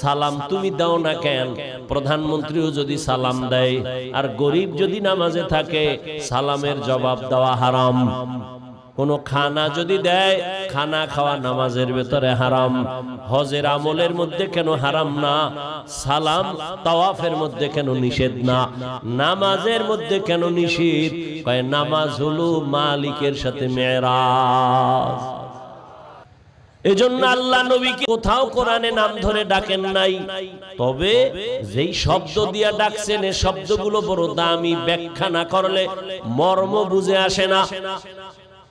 সালাম তুমি দাও না কেন? প্রধানমন্ত্রীও যদি সালাম দেয়, আর গরিব যদি নামাজে থাকে, সালামের জবাব দেওয়া হারাম। কোন খানা যদি দেয়, খানা খাওয়া নামাজের ভেতরে হারাম। হজের আমলের মধ্যে কেন হারাম না? সালাম তাওয়াফের মধ্যে কেন নিষেধ না? নামাজের মধ্যে কেন নিষেধ? কয়, নামাজ হলো মালিকের সাথে মেরাজ এজন্য আল্লাহ নবীকে কোথাও কোরআনে নাম ধরে ডাকেন নাই। তবে যেই শব্দ দিয়া ডাকছেন, এ শব্দগুলো বড় দামি ব্যাখ্যা না করলে মর্ম বুঝে আসে না।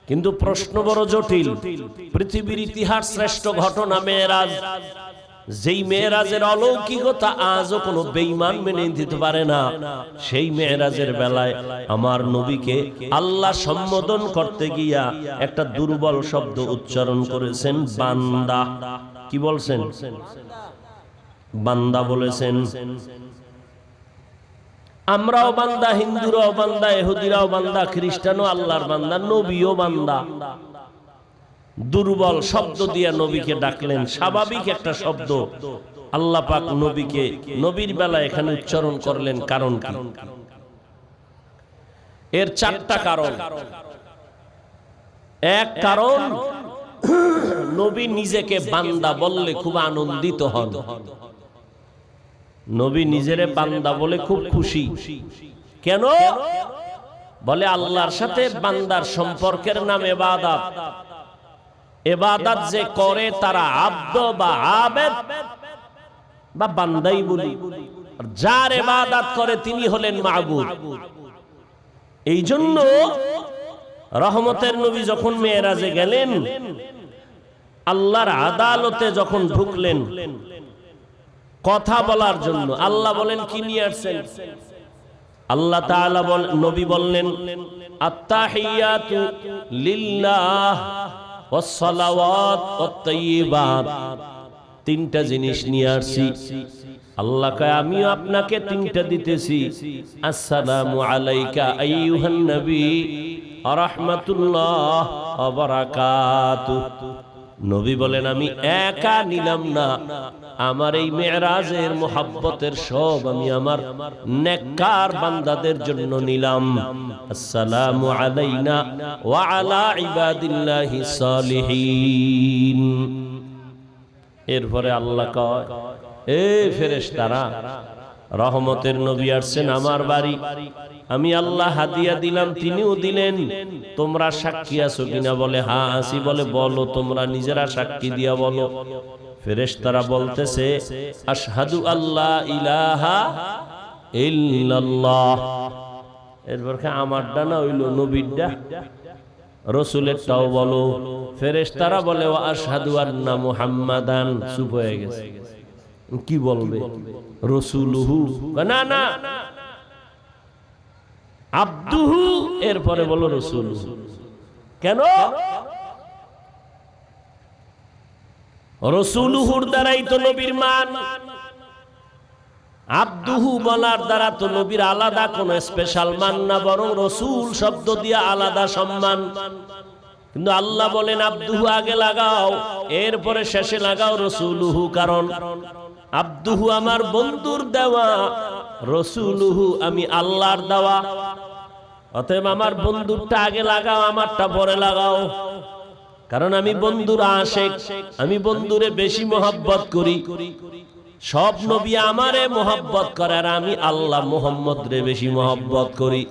কিন্তু প্রশ্ন বড় জটিল। পৃথিবীর ইতিহাস শ্রেষ্ঠ ঘটনা মেয়েরাজ। যেই মেয়েরাজের অলৌকিকতা আজও কোনো বেইমান মেনে দিতে পারে না, সেই মেয়েরাজের বেলায় আমার নবীকে আল্লাহ সম্বোধন করতে গিয়া একটা দুর্বল শব্দ উচ্চারণ করেছেন, বান্দা। কি বলছেন? বান্দা বলেছেন, আমরাও বান্দা, হিন্দুরাও বান্দা এহুদিরাও বান্দা, খ্রিস্টানও আল্লাহর বান্দা, নবীও বান্দা। দুর্বল শব্দ দিয়ে নবীকে ডাকলেন। স্বাভাবিক একটা শব্দ। আল্লাহ পাক নবীকে নবীর বেলা এখানে উচ্চারণ করলেন কারণ এর চারটা কারণ। এক কারণ, নবী নিজেকে বান্দা বললে খুব আনন্দিত হন। নবী নিজেরে বান্দা বলে খুব খুশি। কেন? বলে আল্লাহর সাথে বান্দার সম্পর্কের নাম এবাদাত। এবাদাত যে করে তারা আব্দ বা আবেদ বা বান্দাই বলি। যার এবাদাত করে তিনি হলেন মাহবুব এই জন্য রহমতের নবী যখন মেয়েরাজে গেলেন আল্লাহর আদালতে যখন ঢুকলেন কথা বলার জন্য। আল্লাহ বলেন কি নিয়ে আসছেন? আল্লাহ তাআলা বল নবী বললেন আত্তাহিয়াতু লিল্লাহ। তিনটা জিনিস নিয়ে আসছি আল্লাহ আমিও আপনাকে তিনটা দিতেছি। আসসালামু আলাইকা আইয়ুহান নবী। ওয়া রাহমাতুল্লাহ ওয়া বারাকাতুহু নবী বলেন, আমি একা নিলাম না। আমার এই মেয়েরাজের মোহাব্বতের সব আমি আমার নেককার বান্দাদের জন্য নিলাম। আসসালামু আলাইনা ওয়া আলা ইবাদিল্লাহি সালিহিন। এরপরে আল্লাহ কয়, এ ফেরেশতারা রহমতের নবী আসছেন আমার বাড়ি। আমি আল্লাহ হাদিয়া দিলাম, তিনিও দিলেন। তোমরা সাক্ষী আছো কিনা বলে হা আসি বলে, বলো, তোমরা নিজেরা সাক্ষী দিয়া বলো। ফেরেশতারা বলতেছে, আশহাদু আল্লাহ ইলাহা ইল্লাল্লাহ। এরপর আমারটা না হইল, নবীরটা। রসুলেরটাও বলো। ফেরেশতারা বলে ও আশহাদু আন্না মুহাম্মাদান। চুপ হয়ে গেছে। কি বলবে? রসুলুহু। না না আব্দুহু, এরপরে বলো রসুল কেন? রসুলুহুর দ্বারাই তো নবীর মান। আব্দুহু বলার দ্বারা তো নবীর আলাদা কোন স্পেশাল মান না, বরং রসুল শব্দ দিয়ে আলাদা সম্মান। কিন্তু আল্লাহ বলেন, আব্দুহু আগে লাগাও, এরপরে শেষে লাগাও রসুলুহু, কারণ আব্দুহু আমার বন্ধুর দেওয়া, রসুলুহু আমি আল্লাহর দেওয়া। অতএব আমার বন্ধুরটা আগে লাগাও, আমারটা পরে লাগাও। কারণ আমি বন্ধুর আশেক, আমি বন্ধুরে বেশি মোহাব্বত করি। সব নবী আমারে মোহাব্বত করে আর আমি আল্লাহ মোহাম্মদ রে বেশি মোহাব্বত করি।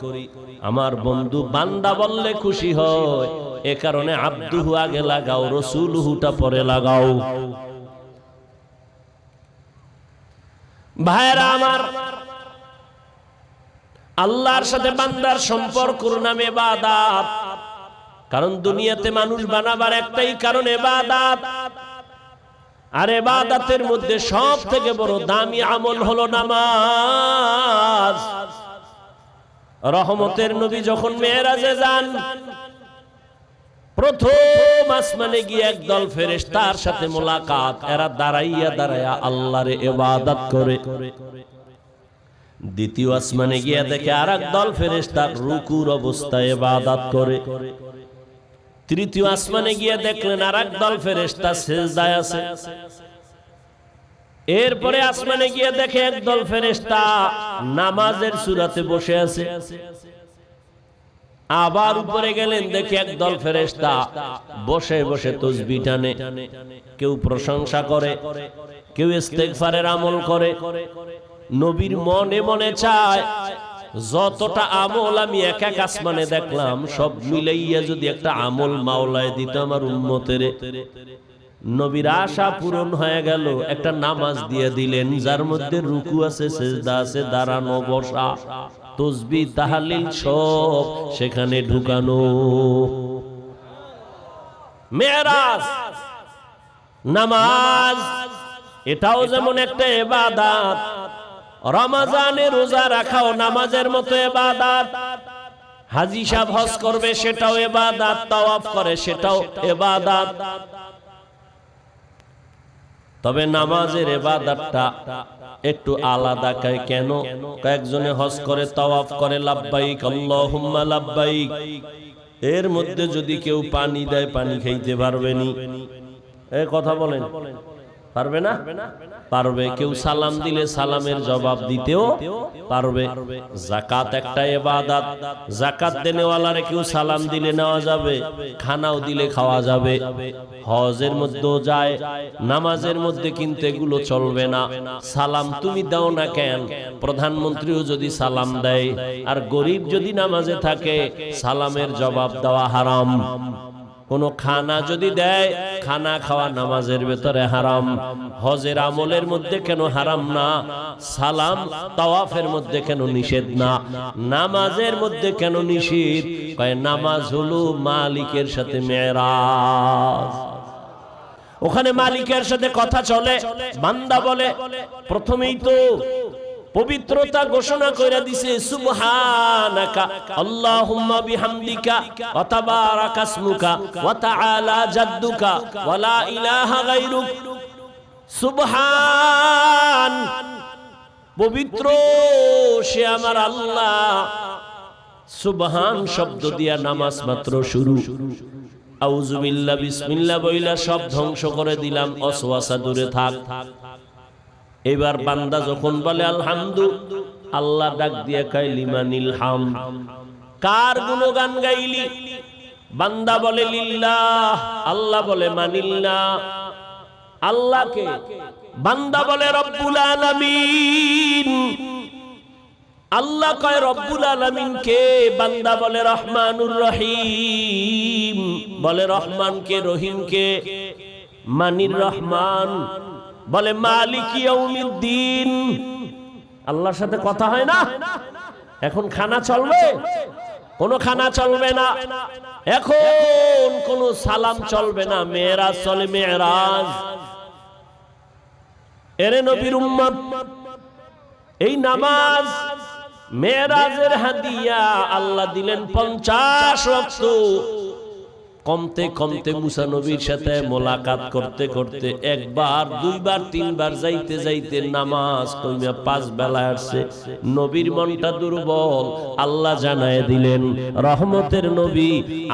আমার বন্ধু বান্দা বললে খুশি হয়, এ কারণে আব্দুহু আগে লাগাও, রসুলহুটা পরে লাগাও। ভাইরা আমার, আল্লাহর সাথে বান্দার সম্পর্ক নামে বাদাত কারণ দুনিয়াতে মানুষ বানাবার একটাই কারণ এবাদাত। আর এবাদাতের মধ্যে সব থেকে বড় দামি আমল হলো নামাজ। রহমতের নবী যখন মেয়েরাজে যান প্রথম আসমানে গিয়ে একদল ফেরেশ তার সাথে মোলাকাত এরা দাঁড়াইয়া দাঁড়াইয়া আল্লাহরে এবাদত করে। দ্বিতীয় আসমানে গিয়া দেখে আর দল ফেরেশ তার রুকুর অবস্থায় এবাদত করে। তৃতীয় আসমানে গিয়ে দেখলেন আর দল ফেরেশ তার সেজদায় আছে। এরপরে আসমানে গিয়ে দেখে একদল ফেরেশতা নামাজের সুরাতে বসে আছে। আবার উপরে গেলেন, দেখে একদল ফেরেশতা বসে বসে তসবি টানে। কেউ প্রশংসা করে, কেউ ইস্তেগফারের আমল করে। নবীর মনে মনে চায়, যতটা আমল আমি এক এক আসমানে দেখলাম, সব মিলাইয়া যদি একটা আমল মাওলায় দিত আমার উম্মতের। নবীর আশা পূরণ হয়ে গেল, একটা নামাজ দিয়ে দিলেন, যার মধ্যে রুকু আছে, সেজদা আছে, দাঁড়ানো, বসা। তসবি তাহালিল সব সেখানে ঢুকানো। মেরাজ নামাজ এটাও যেমন একটা এবাদাত। রমাজানে রোজা রাখাও নামাজের মতো এবাদাত। হাজি সাহেব হজ করবে সেটাও এবাদাত তাওয়াফ করে সেটাও এবাদাত। তবে নামাজের এবাদারটা একটু আলাদা কায় কেন? কয়েকজনে হজ করে, তওয়াফ করে লাভবাইক আল্লাহুম্মা লাভবাইক এর মধ্যে যদি কেউ পানি দেয়, পানি খাইতে পারবেনি এ কথা বলেন। পারবে না? পারবে কেউ সালাম দিলে সালামের জবাব দিতেও পারবে। জাকাত একটা এবাদাত জাকাত দেনেওয়ালারে কেউ সালাম দিলে নেওয়া যাবে। খানাও দিলে খাওয়া যাবে। হজের মধ্যেও যায়। নামাজের মধ্যে কিন্তু এগুলো চলবে না। সালাম তুমি দাও না কেন? প্রধানমন্ত্রীও যদি সালাম দেয়। আর গরিব যদি নামাজে থাকে সালামের জবাব দেওয়া হারাম। কোন খানা যদি দেয়, খানা খাওয়া নামাজের ভেতরে হারাম। হজের আমলের মধ্যে কেন হারাম না? সালাম তাওয়াফের মধ্যে কেন নিষেধ না? নামাজের মধ্যে কেন নিষেধ? কয়, নামাজ হলো মালিকের সাথে মেরাজ ওখানে মালিকের সাথে কথা চলে, বান্দা বলে, প্রথমেই তো পবিত্রতা ঘোষণা কইরা দিছে, সুবহানাকা, আল্লাহুম্মা বিহামদিকা, ওয়া তাবারাকা ইসমুকা, ওয়া তাআলা জাদ্দুকা, ওয়া লা ইলাহা গায়রুক। সুবহান, পবিত্র, সে আমার আল্লাহ। সুবহান শব্দ দিয়া নামাজ মাত্র শুরু। আউজুবিল্লাহ বিসমিল্লাহ বইলা সব ধ্বংস করে দিলাম, অসওয়াসা দূরে থাক। এবার বান্দা যখন বলে আলহামদু আল্লাহ ডাক দিয়ে কয় লিমানিল হাম। কার গুণগান গাইলি? বান্দা বলে লিল্লাহ। আল্লাহ বলে মানিল্লাহ। আল্লাহকে বান্দা বলে রব্বুল আলামিন। আল্লাহ কয় রব্বুল আলামিন কে? বান্দা বলে রহমানুর রহিম। বলে রহমান কে? রহিম কে? মানির রহমান। বলে, মালিক দিন আল্লাহর সাথে কথা হয় না। এখন খানা চলবে? কোন খানা চলবে না। এখন কোন সালাম চলবে না। মেয়েরাজ চলে, মেয়েরাজ। এরে নবীর উম্মত, এই নামাজ মেয়েরাজের হাদিয়া আল্লাহ দিলেন পঞ্চাশ ওয়াক্ত কমতে কমতে মুসা নবীর সাথে মোলাকাত করতে করতে একবার দুইবার তিনবার যাইতে যাইতে নামাজ কইমা পাঁচ বেলা আসছে। নবীর মনটা দুর্বল। আল্লাহ জানায় দিলেন রহমতের নবী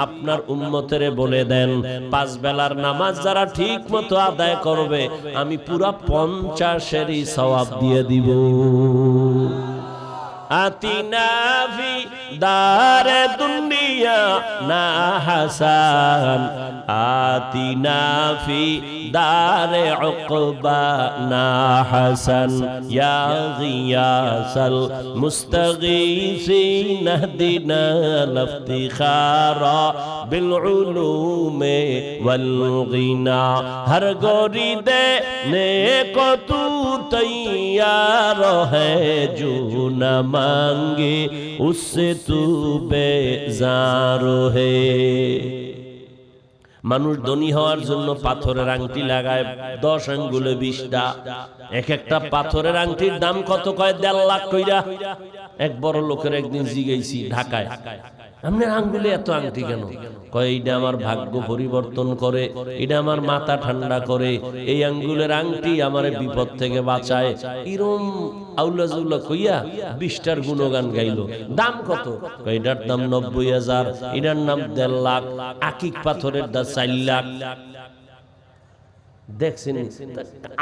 আপনার উম্মতেরে বলে দেন পাঁচ বেলার নামাজ যারা ঠিক মতো আদায় করবে আমি পুরা পঞ্চাশেরই সওয়াব দিয়ে দিব। آتنا في دار الدنيا نا حسان آتنا في دار عقبا نا حسن يا غياس المستغيثين اهدنا لافتخارا بالعلوم والغنى هر غوري دے نیکو تو तैयार है जो न मांगे, उससे तू बेजार মানুষ ধনী হওয়ার জন্য পাথরের আংটি লাগায়, দশ আঙ্গুলে বিশটা। এক একটা পাথরের আংটির দাম কত কয়? দেড় লাখ কইরা। এক বড় লোকের একদিন জিগেছি ঢাকায়। আপনার আঙ্গুলে এত আংটি কেন? কয় এইটা আমার ভাগ্য পরিবর্তন করে এটা আমার মাথা ঠান্ডা করে, এই আঙ্গুলের আংটি আমার বিপদ থেকে বাঁচায়। এরম আউলা জুল্লা কইয়া বিশটার গুণগান গাইলো। দাম কত? এটার দাম নব্বই হাজার, এটার নাম দেড় লাখ, আকিক পাথরের দাম চার লাখ। দেখছেন,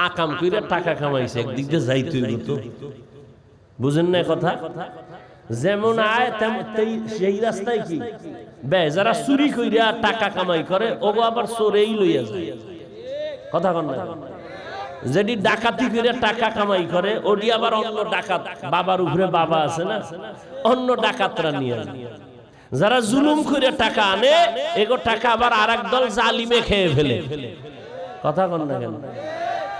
আকাম কইরা টাকা কামাইছে, একদিক দিয়ে যাইতে বুঝেন না কথা? যেমন আয় তেমন সেই রাস্তায় কি? বে যারা চুরি কইরা টাকা কামাই করে, ওগো আবার চোরেই লইয়া যায়। কথা কন যেটি ডাকাতি করে টাকা কামাই করে ওটি আবার অন্য ডাকাত বাবার উপরে বাবা আছে না? অন্য ডাকাতরা নিয়ে। যারা জুলুম করে টাকা আনে, এগো টাকা আবার আরেক দল জালিমে খেয়ে ফেলে। কথা কন না কেন?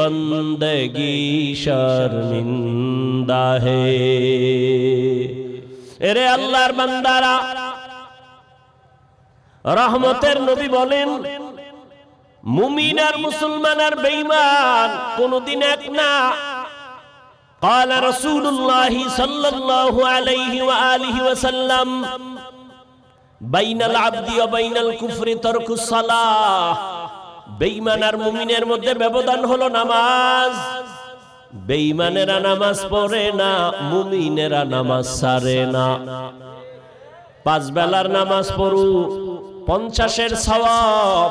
بندگی شرمندہ ہے ارے اللہ بندارا রহমতের নবী বলেন মুমিন আর মুসলমান আর বেঈমান কোনদিন এক না قال رسول الله صلى الله عليه واله وسلم بين العبد وبين الكفر ترك الصلاه বেঈমান আর মুমিনের মধ্যে ব্যবধান হলো নামাজ। বেঈমানেরা নামাজ পড়ে না, মুমিনেরা নামাজ সারে না। পাঁচ বেলার নামাজ পড়ু, পঞ্চাশের সওয়াব।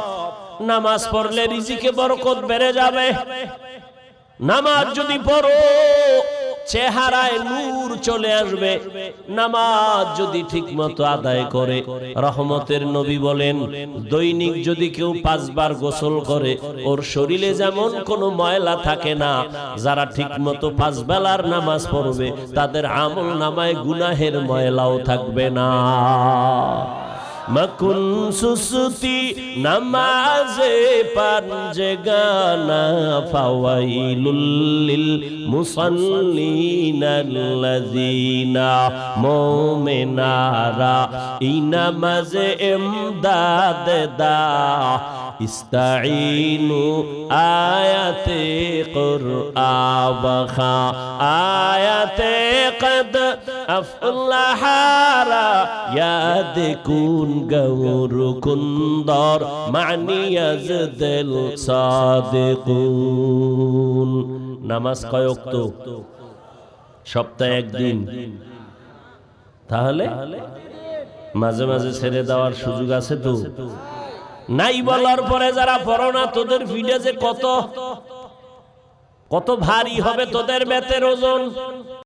নামাজ পড়লে রিজিকে বরকত বেড়ে যাবে। নামাজ যদি পড়ো চেহারায় নূর চলে আসবে। নামাজ যদি ঠিক মতো আদায় করে রহমতের নবী বলেন দৈনিক যদি কেউ পাঁচবার গোসল করে ওর শরীরে যেমন কোনো ময়লা থাকে না যারা ঠিক মতো পাঁচ বেলার নামাজ পড়বে তাদের আমল নামায় গুনাহের ময়লাও থাকবে না। মকুন সুসুতি নামাজে পাঞ্জে গানা ফাওয়াইলুল মুসাল্লিনাল্লাযীনা মুমিনারা ইনামাজে ইমদাদ দা ইস্তাইনু আয়াতে কুরআবখা আয়াতে কদ আফলাহারা, ইয়াদ কুন গৌর কুন্দর, মানি ইয়াজদল সাদিকুন। নামাজ কয়ক তো সপ্তাহে একদিন। তাহলে? মাঝে মাঝে ছেড়ে দেওয়ার সুযোগ আছে তো? নাই বলার পরে যারা পড়ো না, তোদের ভিড়ে যে কত? কত ভারী হবে তোদের বেতের ওজন?